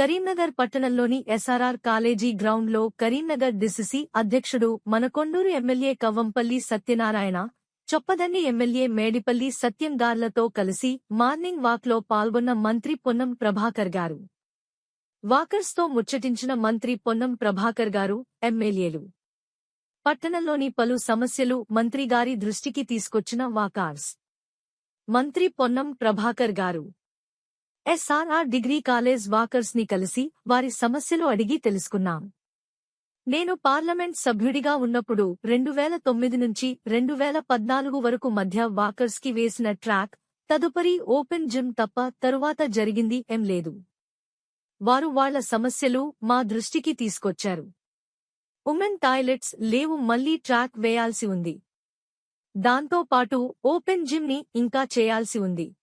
కరీంనగర్ పట్టణంలోని SRR college గ్రౌండ్లో Karimnagar DCC అధ్యక్షుడు మనకొండూరు ఎమ్మెల్యే కవ్వంపల్లి సత్యనారాయణ చొప్పదండి ఎమ్మెల్యే మేడిపల్లి సత్యంగార్లతో కలిసి మార్నింగ్ వాక్లో పాల్గొన్న మంత్రి పొన్నం ప్రభాకర్ గారు. వాకర్స్తో ముచ్చటించిన మంత్రి పొన్నం ప్రభాకర్ గారు ఎమ్మెల్యేలు. పట్టణంలోని పలు సమస్యలు మంత్రిగారి దృష్టికి తీసుకొచ్చిన వాకార్స్. మంత్రి పొన్నం ప్రభాకర్ గారు. ఎస్ఆర్ఆర్ డిగ్రీ కాలేజ్ వాకర్స్ని కలిసి వారి సమస్యలు అడిగి తెలుసుకున్నాం. నేను పార్లమెంట్ సభ్యుడిగా ఉన్నప్పుడు రెండు వేల తొమ్మిది నుంచి రెండు వేల పద్నాలుగు వరకు మధ్య వాకర్స్కి వేసిన ట్రాక్ తదుపరి ఓపెన్ జిమ్ తప్ప తరువాత జరిగింది ఏం లేదు. వారు వాళ్ళ సమస్యలు మా దృష్టికి తీసుకొచ్చారు. ఉమెన్ టాయిలెట్స్ లేవు మళ్ళీ ట్రాక్ వేయాల్సి ఉంది. దాంతో పాటు ఓపెన్ జిమ్ని ఇంకా చేయాల్సి ఉంది.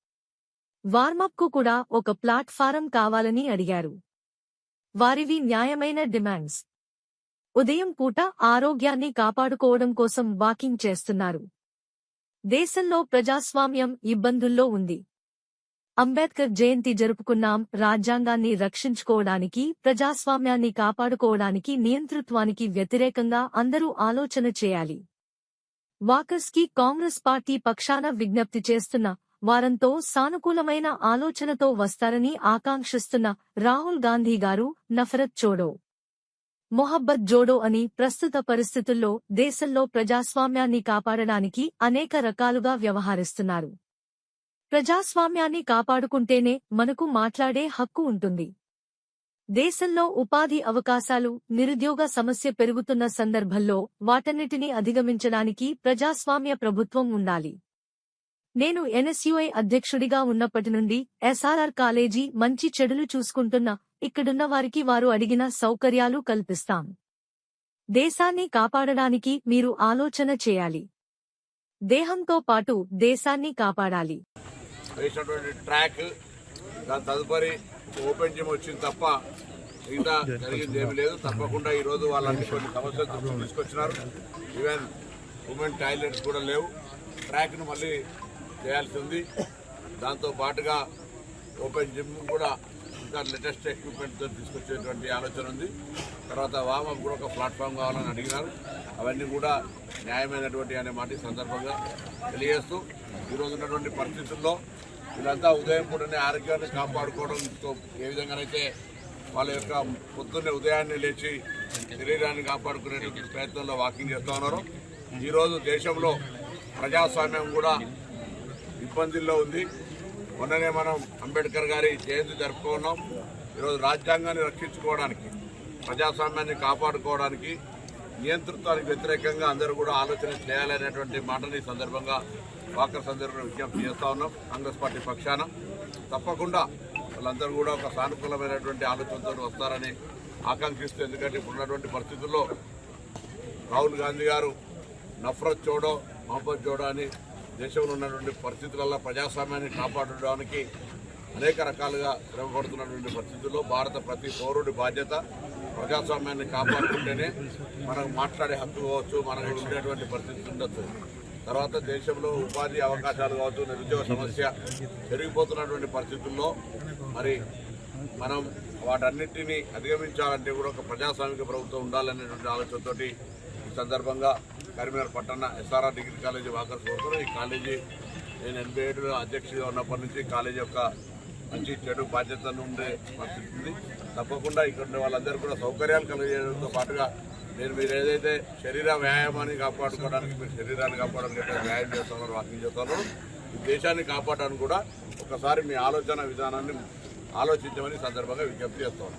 వార్మప్కు కూడా ఒక ప్లాట్ఫారం కావాలని అడిగారు. వారివి న్యాయమైన డిమాండ్స్. ఉదయం పూట ఆరోగ్యాన్ని కాపాడుకోవడం కోసం వాకింగ్ చేస్తున్నారు. దేశంలో ప్రజాస్వామ్యం ఇబ్బందుల్లో ఉంది. అంబేద్కర్ జయంతి జరుపుకున్నాం రాజ్యాంగాన్ని రక్షించుకోవడానికి ప్రజాస్వామ్యాన్ని కాపాడుకోవడానికి నియంతృత్వానికి వ్యతిరేకంగా అందరూ ఆలోచన చేయాలి. వాకర్స్కి కాంగ్రెస్ పార్టీ పక్షాన విజ్ఞప్తి చేస్తున్న వారంతో సానుకూలమైన ఆలోచనతో వస్తారని ఆకాంక్షిస్తున్న రాహుల్ గాంధీ గారు నఫరత్ చోడో మొహబ్బత్ జోడో అని ప్రస్తుత పరిస్థితుల్లో దేశంలో ప్రజాస్వామ్యాన్ని కాపాడడానికి అనేక రకాలుగా వ్యవహరిస్తున్నారు. ప్రజాస్వామ్యాన్ని కాపాడుకుంటేనే మనకు మాట్లాడే హక్కు ఉంటుంది. దేశంలో ఉపాధి అవకాశాలు నిరుద్యోగ సమస్య పెరుగుతున్న సందర్భంలో వాటన్నిటినీ అధిగమించడానికి ప్రజాస్వామ్య ప్రభుత్వం ఉండాలి. నేను ఎన్ఎస్యుఐ అధ్యక్షుడిగా ఉన్నప్పటి నుండి ఎస్ఆర్ఆర్ కాలేజీ మంచి చెడులు చూసుకుంటున్నా ఇక్కడున్న వారికి వారు అడిగిన సౌకర్యాలు కల్పిస్తాం. దేశాన్ని కాపాడడానికి మీరు ఆలోచన చేయాలి. దేహంతో పాటు దేశాన్ని కాపాడాలి. ట్రాక్ దాని తదుపరి ఓపెన్ జిమ్ వచ్చింది తప్ప మిగతా జరిగింది ఏమీ లేదు. తప్పకుండా ఈరోజు వాళ్ళని కొన్ని సమస్యలు తీసుకొచ్చినారు. ఈవెన్ ఉమెన్ టాయిలెట్స్ కూడా లేవు. ట్రాక్ను మళ్ళీ చేయాల్సి ఉంది దాంతో పాటుగా ఓపెన్ జిమ్ కూడా ఇంకా లేటెస్ట్ ఎక్విప్మెంట్తో తీసుకొచ్చేటువంటి ఆలోచన ఉంది. తర్వాత వామం కూడా ఒక ప్లాట్ఫామ్ కావాలని అడిగినారు. అవన్నీ కూడా న్యాయమైనటువంటి అనే మాట సందర్భంగా తెలియజేస్తూ ఈరోజు ఉన్నటువంటి పరిస్థితుల్లో వీళ్ళంతా ఉదయం పూటనే ఆరోగ్యాన్ని కాపాడుకోవడంతో ఏ విధంగానైతే వాళ్ళ యొక్క పొద్దున్నే ఉదయాన్నే లేచి శరీరాన్ని కాపాడుకునేటువంటి ప్రయత్నంలో వాకింగ్ చేస్తూ ఉన్నారు. ఈరోజు దేశంలో ప్రజాస్వామ్యం కూడా ఇబ్బందుల్లో ఉంది. మొన్ననే మనం అంబేద్కర్ గారి జయంతి జరుపుకున్నాం. ఈరోజు రాజ్యాంగాన్ని రక్షించుకోవడానికి ప్రజాస్వామ్యాన్ని కాపాడుకోవడానికి నియంతృత్వానికి వ్యతిరేకంగా అందరూ కూడా ఆలోచన చేయాలనేటువంటి మాటని సందర్భంగా వాకర్ సందర్భంగా విజ్ఞప్తి చేస్తూ ఉన్నాం. కాంగ్రెస్ పార్టీ పక్షాన. తప్పకుండా వాళ్ళందరూ కూడా ఒక సానుకూలమైనటువంటి ఆలోచనతో వస్తారని ఆకాంక్షిస్తూ ఎందుకంటే ఇప్పుడున్నటువంటి పరిస్థితుల్లో రాహుల్ గాంధీ గారు నఫరత్ చోడో మహమ్మద్ చోడో అని దేశంలో ఉన్నటువంటి పరిస్థితులలో ప్రజాస్వామ్యాన్ని కాపాడడానికి అనేక రకాలుగా శ్రమపడుతున్నటువంటి పరిస్థితుల్లో భారత ప్రతి పౌరుడి బాధ్యత ప్రజాస్వామ్యాన్ని కాపాడుకుంటేనే మనకు మాట్లాడే హక్కు కావచ్చు మనకు ఉండేటువంటి పరిస్థితి ఉండొచ్చు. తర్వాత దేశంలో ఉపాధి అవకాశాలు కావచ్చు నిరుద్యోగ సమస్య పెరిగిపోతున్నటువంటి పరిస్థితుల్లో మరి మనం వాటన్నిటినీ అధిగమించాలంటే కూడా ఒక ప్రజాస్వామిక ప్రభుత్వం ఉండాలనేటువంటి ఆలోచనతోటి ఈ సందర్భంగా కరీంనగర్ పట్టణ ఎస్ఆర్ఆర్ డిగ్రీ కాలేజీ వాకర్స్ కోరుకున్నాం ఈ కాలేజీ నేను ఎనభై ఏడులో అధ్యక్షుడిగా ఉన్నప్పటి నుంచి కాలేజీ యొక్క మంచి చెడు బాధ్యతను ఉండే పరిస్థితి ఉంది తప్పకుండా ఇక్కడ ఉండే వాళ్ళందరూ కూడా సౌకర్యాలు కలిగేయడంతో పాటుగా నేను మీరు ఏదైతే శరీర వ్యాయామాన్ని కాపాడుకోవడానికి మీరు శరీరాన్ని కాపాడడానికి వ్యాయామం చేస్తున్నారు వాకింగ్ చేస్తున్నారు ఈ దేశాన్ని కాపాడడానికి కూడా ఒకసారి మీ ఆలోచన విధానాన్ని ఆలోచించమని సందర్భంగా విజ్ఞప్తి చేస్తాను